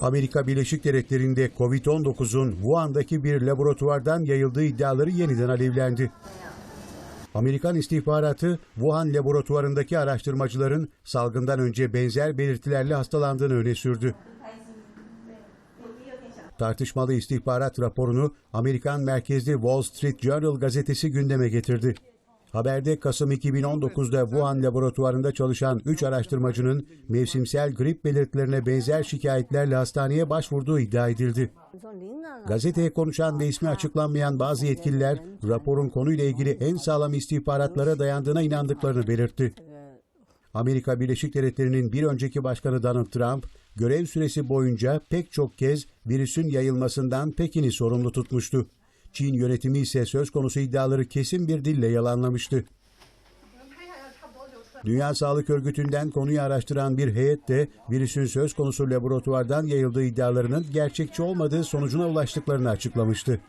Amerika Birleşik Devletleri'nde Covid-19'un Wuhan'daki bir laboratuvardan yayıldığı iddiaları yeniden alevlendi. Amerikan istihbaratı Wuhan laboratuvarındaki araştırmacıların salgından önce benzer belirtilerle hastalandığını öne sürdü. Tartışmalı istihbarat raporunu Amerikan merkezli Wall Street Journal gazetesi gündeme getirdi. Haberde Kasım 2019'da Wuhan laboratuvarında çalışan 3 araştırmacının mevsimsel grip belirtilerine benzer şikayetlerle hastaneye başvurduğu iddia edildi. Gazeteye konuşan ve ismi açıklanmayan bazı yetkililer raporun konuyla ilgili en sağlam istihbaratlara dayandığına inandıklarını belirtti. Amerika Birleşik Devletleri'nin bir önceki başkanı Donald Trump, görev süresi boyunca pek çok kez virüsün yayılmasından Pekin'i sorumlu tutmuştu. Çin yönetimi ise söz konusu iddiaları kesin bir dille yalanlamıştı. Dünya Sağlık Örgütü'nden konuyu araştıran bir heyet de virüsün söz konusu laboratuvardan yayıldığı iddialarının gerçekçi olmadığı sonucuna ulaştıklarını açıklamıştı.